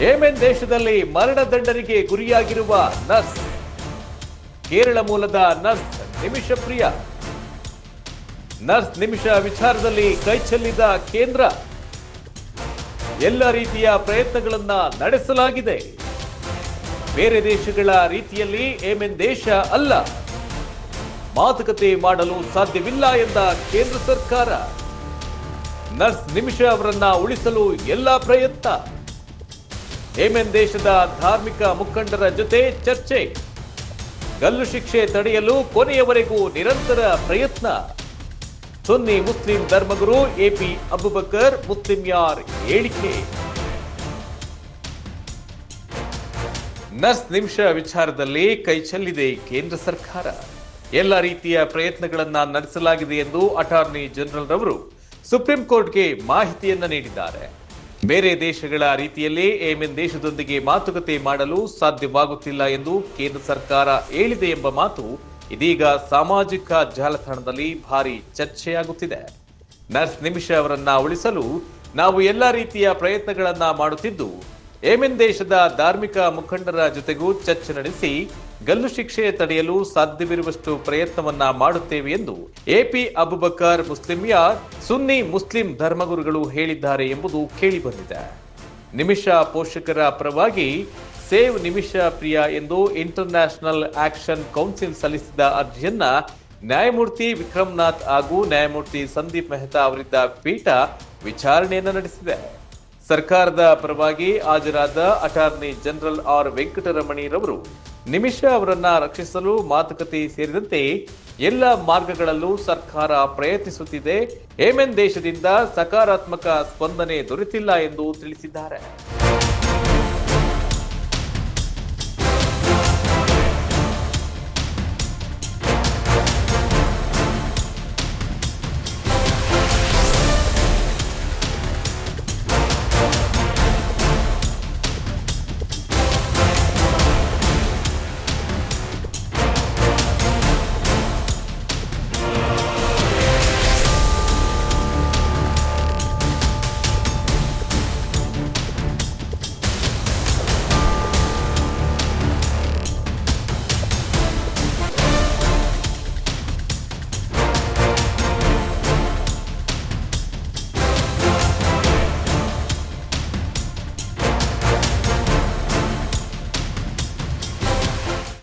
Yemen ದೇಶದಲ್ಲಿ ಮರಣದಂಡನೆಗೆ ಗುರಿಯಾಗಿರುವ nurse Kerala ಮೂಲದ ನರ್ಸ್ ನಿಮಿಷ ಪ್ರಿಯ. ನರ್ಸ್ ನಿಮಿಷ ವಿಚಾರದಲ್ಲಿ ಕೈಚೆಲ್ಲಿದ ಕೇಂದ್ರ. ಎಲ್ಲ ರೀತಿಯ ಪ್ರಯತ್ನಗಳನ್ನು ನಡೆಸಲಾಗಿದೆ. ಬೇರೆ ದೇಶಗಳ ರೀತಿಯಲ್ಲಿ ಏಮೆನ್ ದೇಶ ಅಲ್ಲ. ಮಾತುಕತೆ ಮಾಡಲು ಸಾಧ್ಯವಿಲ್ಲ ಎಂದ ಕೇಂದ್ರ ಸರ್ಕಾರ. ನರ್ಸ್ ನಿಮಿಷ ಅವರನ್ನ ಉಳಿಸಲು ಎಲ್ಲ ಪ್ರಯತ್ನ. ಯೆಮೆನ್ ದೇಶದ ಧಾರ್ಮಿಕ ಮುಖಂಡರ ಜೊತೆ ಚರ್ಚೆ. ಗಲ್ಲು ಶಿಕ್ಷೆ ತಡೆಯಲು ಕೊನೆಯವರೆಗೂ ನಿರಂತರ ಪ್ರಯತ್ನ. ಸುನ್ನಿ ಮುಸ್ಲಿಂ ಧರ್ಮಗುರು ಎಪಿ ಅಬುಬಕರ್ ಮುಸ್ಲಿಂ ಯಾರ್ ಹೇಳಿಕೆ. ನರ್ಸ್ ನಿಮಿಷ ವಿಚಾರದಲ್ಲಿ ಕೈ ಚೆಲ್ಲಿದೆ ಕೇಂದ್ರ ಸರ್ಕಾರ. ಎಲ್ಲ ರೀತಿಯ ಪ್ರಯತ್ನಗಳನ್ನ ನಡೆಸಲಾಗಿದೆ ಎಂದು ಅಟಾರ್ನಿ ಜನರಲ್ ರವರು ಸುಪ್ರೀಂ ಕೋರ್ಟ್ಗೆ ಮಾಹಿತಿಯನ್ನ ನೀಡಿದ್ದಾರೆ. ಬೇರೆ ದೇಶಗಳ ರೀತಿಯಲ್ಲಿ ಏಮೆನ್ ದೇಶದೊಂದಿಗೆ ಮಾತುಕತೆ ಮಾಡಲು ಸಾಧ್ಯವಾಗುತ್ತಿಲ್ಲ ಎಂದು ಕೇಂದ್ರ ಸರ್ಕಾರ ಹೇಳಿದೆ ಎಂಬ ಮಾತು ಇದೀಗ ಸಾಮಾಜಿಕ ಜಾಲತಾಣದಲ್ಲಿ ಭಾರಿ ಚರ್ಚೆಯಾಗುತ್ತಿದೆ. ನರ್ಸ್ ನಿಮಿಷ ಅವರನ್ನ ಉಳಿಸಲು ನಾವು ಎಲ್ಲ ರೀತಿಯ ಪ್ರಯತ್ನಗಳನ್ನ ಮಾಡುತ್ತಿದ್ದು ಯೆಮೆನ್ ದೇಶದ ಧಾರ್ಮಿಕ ಮುಖಂಡರ ಜೊತೆಗೂ ಚರ್ಚೆ ನಡೆಸಿ ಗಲ್ಲು ಶಿಕ್ಷೆ ತಡೆಯಲು ಸಾಧ್ಯವಿರುವಷ್ಟು ಪ್ರಯತ್ನವನ್ನ ಮಾಡುತ್ತೇವೆ ಎಂದು ಎಪಿ ಅಬುಬಕರ್ ಮುಸ್ಲಿಮಿಯಾ ಸುನ್ನಿ ಮುಸ್ಲಿಂ ಧರ್ಮಗುರುಗಳು ಹೇಳಿದ್ದಾರೆ ಎಂಬುದು ಕೇಳಿಬಂದಿದೆ. ನಿಮಿಷ ಪೋಷಕರ ಪರವಾಗಿ ಸೇವ್ ನಿಮಿಷ ಪ್ರಿಯ ಎಂದು ಇಂಟರ್ ನ್ಯಾಷನಲ್ ಆಕ್ಷನ್ ಕೌನ್ಸಿಲ್ ಸಲ್ಲಿಸಿದ ಅರ್ಜಿಯನ್ನ ನ್ಯಾಯಮೂರ್ತಿ ವಿಕ್ರಮ್ನಾಥ್ ಹಾಗೂ ನ್ಯಾಯಮೂರ್ತಿ ಸಂದೀಪ್ ಮೆಹ್ತಾ ಅವರಿದ್ದ ಪೀಠ ವಿಚಾರಣೆಯನ್ನು ನಡೆಸಿದೆ. ಸರ್ಕಾರದ ಪರವಾಗಿ ಹಾಜರಾದ ಅಟಾರ್ನಿ ಜನರಲ್ ಆರ್ ವೆಂಕಟರಮಣಿರವರು ನಿಮಿಷ ಅವರನ್ನ ರಕ್ಷಿಸಲು ಮಾತುಕತೆ ಸೇರಿದಂತೆ ಎಲ್ಲ ಮಾರ್ಗಗಳಲ್ಲೂ ಸರ್ಕಾರ ಪ್ರಯತ್ನಿಸುತ್ತಿದೆ. ಹೇಮೆನ್ ದೇಶದಿಂದ ಸಕಾರಾತ್ಮಕ ಸ್ಪಂದನೆ ದೊರೆತಿಲ್ಲ ಎಂದು ತಿಳಿಸಿದ್ದಾರೆ.